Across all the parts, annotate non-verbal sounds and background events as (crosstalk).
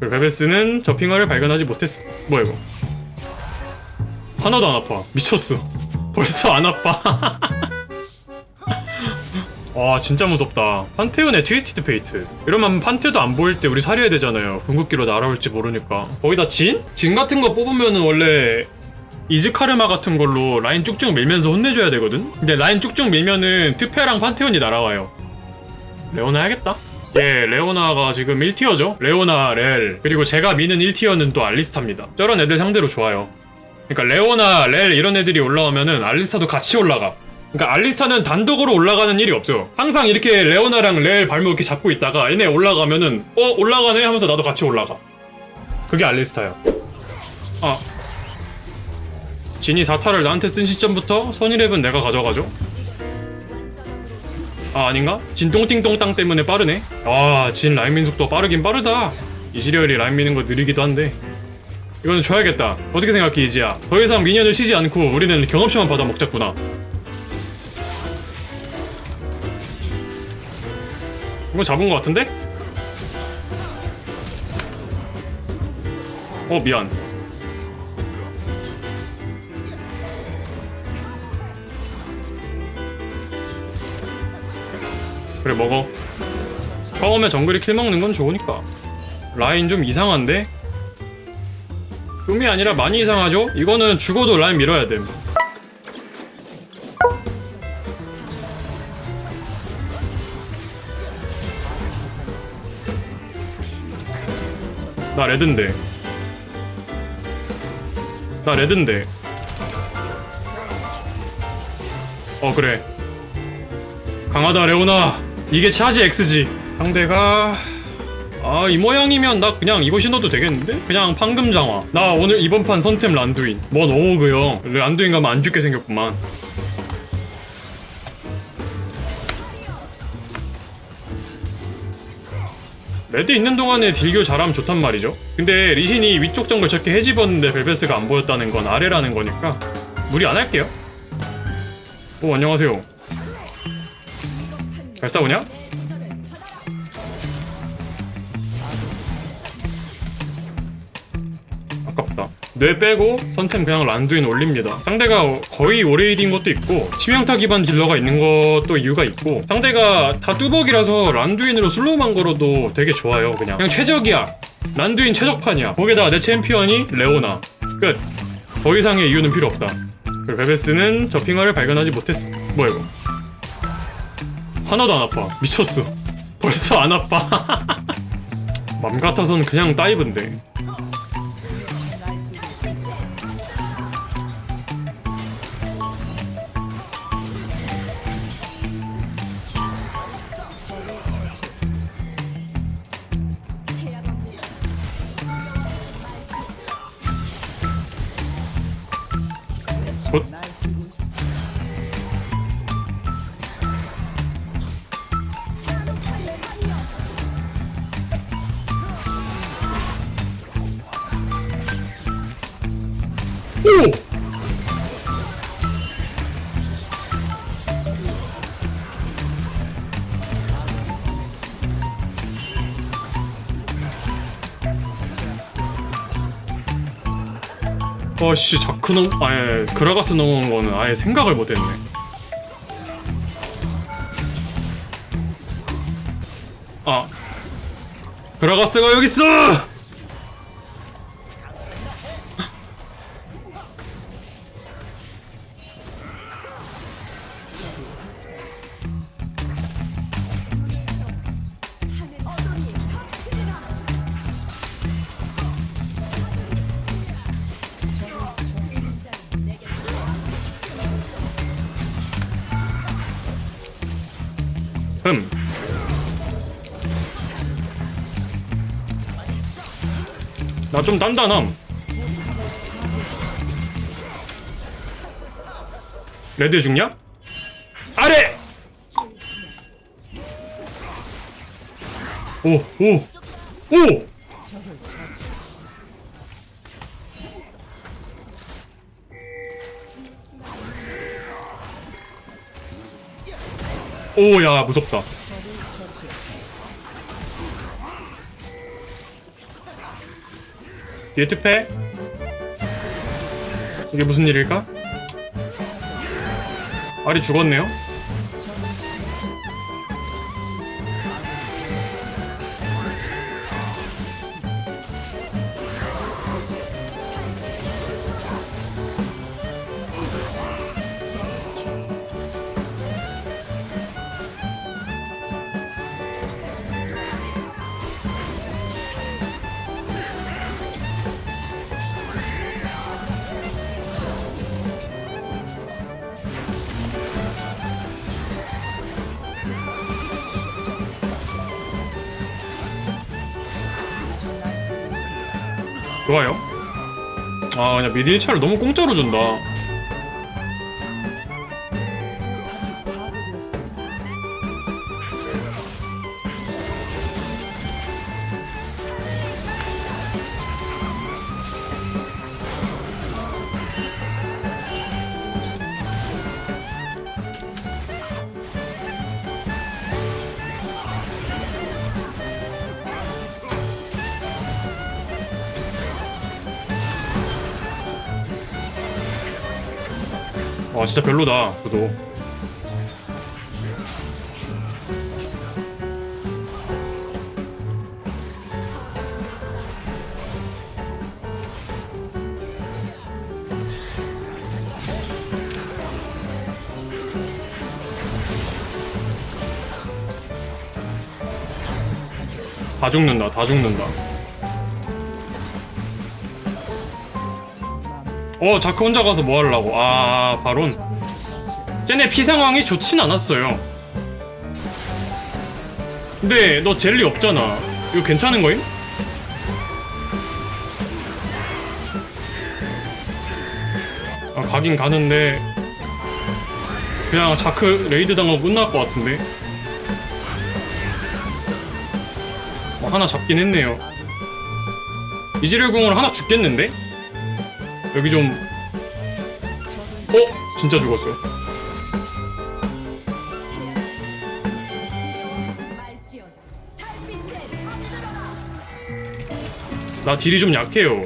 베베스는 저 핑화를 발견하지 못했어. 뭐야 이거? 하나도 안 아파. 미쳤어. (laughs) 벌써 안 아파. 와 (laughs) 진짜 무섭다. 판테온의 트위스티드 페이트. 이러면 판테도 안 보일 때 우리 살려야 되잖아요. 궁극기로 날아올지 모르니까. 거기다 진? 진 같은 거 뽑으면은 원래 이즈카르마 같은 걸로 라인 쭉쭉 밀면서 혼내줘야 되거든? 근데 라인 쭉쭉 밀면은 트페랑 판테온이 날아와요. 레오나 해야겠다. 예, 레오나가 지금 1티어죠? 레오나, 렐. 그리고 제가 미는 1티어는 또 알리스타입니다. 저런 애들 상대로 좋아요. 그러니까 레오나, 렐 이런 애들이 올라오면은 알리스타도 같이 올라가. 그러니까 알리스타는 단독으로 올라가는 일이 없어요. 항상 이렇게 레오나랑 렐 발목 이렇게 잡고 있다가 얘네 올라가면은 어 올라가네 하면서 나도 같이 올라가. 그게 알리스타야. 아 진이 4타를 나한테 쓴 시점부터 선이랩은 내가 가져가죠. 아 아닌가? 진 똥띵똥땅 때문에 빠르네. 아진 라인 속도 빠르긴 빠르다. 이 시리얼이 라인 미는 거 느리기도 한데 이거는 줘야겠다. 어떻게 생각해 이지야? 더 이상 미니언을 치지 않고 우리는 경험치만 받아 먹자꾸나. 이거 잡은 거 같은데? 어 미안. 그래 먹어. 처음에 정글이 킬 먹는 건 좋으니까. 라인 좀 이상한데? 좀이 아니라 많이 이상하죠? 이거는 죽어도 라인 밀어야 돼. 나 레드인데. 나 레드인데. 어 그래. 강하다 레오나. 이게 차지 X지. 상대가 아 이 모양이면 나 그냥 이거 신어도 되겠는데? 그냥 판금 장화. 나 오늘 이번 판 선템 란두인. 뭔 어우그요. 란두인 가면 안 죽게 생겼구만. 레드 있는 동안에 딜교 잘하면 좋단 말이죠. 근데 리신이 위쪽 정글 저렇게 해집었는데 벨베스가 안 보였다는 건 아래라는 거니까 무리 안 할게요. 오 안녕하세요. 잘 싸우냐? 아깝다. 뇌 빼고 선템 그냥 란두인 올립니다. 상대가 거의 오레이드인 것도 있고 치명타 기반 딜러가 있는 것도 이유가 있고 상대가 다 뚜벅이라서 란두인으로 슬로우만 걸어도 되게 좋아요. 그냥 그냥 최적이야. 란두인 최적판이야. 거기다가 내 챔피언이 레오나. 끝. 더 이상의 이유는 필요 없다. 그리고 베베스는 저 핑화를 발견하지 못했어. 뭐야 이거? 하나도 안 아파. 미쳤어. 벌써 안 아파. (laughs) 맘 같아선 그냥 다이브인데. 오! 어씨 자크 넘 아예 그라가스 넘어온 거는 아예 생각을 못했네. 아 그라가스가 여기 있어! 흠. 나 좀 단단함. 레드 죽냐? 아래! 오, 오, 오! 오, 야, 무섭다. 특패 이게 무슨 일일까? 알이 죽었네요 좋아요? 아 그냥 미드 1차를 너무 공짜로 준다 와 진짜 별로다. 구도. 다 죽는다 다 죽는다 어 자크 혼자 가서 뭐 하려고? 아 바론. 쟤네 피 상황이 좋진 않았어요. 근데 너 젤리 없잖아. 이거 괜찮은 거임? 아 가긴 가는데 그냥 자크 레이드 당하고 끝날 것 같은데. 어, 하나 잡긴 했네요. 이지렐 궁으로 하나 죽겠는데? 여기 좀 어? 진짜 잠들어라. 나 딜이 좀 약해요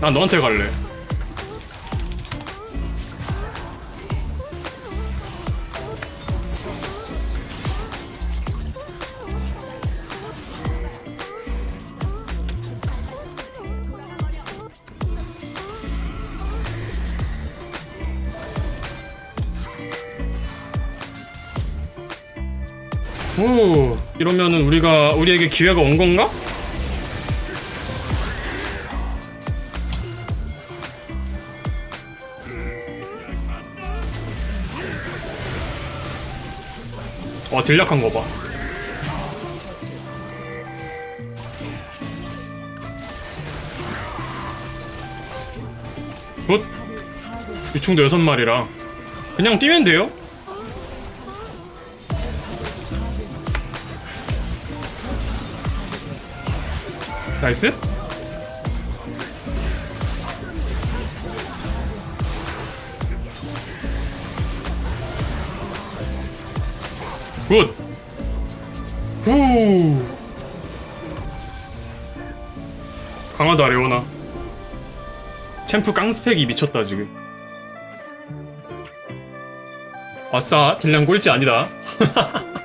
난 너한테 갈래 오 이러면은 우리가 우리에게 기회가 온 건가? 와 딜약한 거 봐. 굿. 유충도 여섯 마리라 그냥 뛰면 돼요. 나이스. 굿. 후. 강하다 레오나. 챔프 깡스펙이 미쳤다 지금. 아싸 딜량 꼴찌 아니다. (laughs)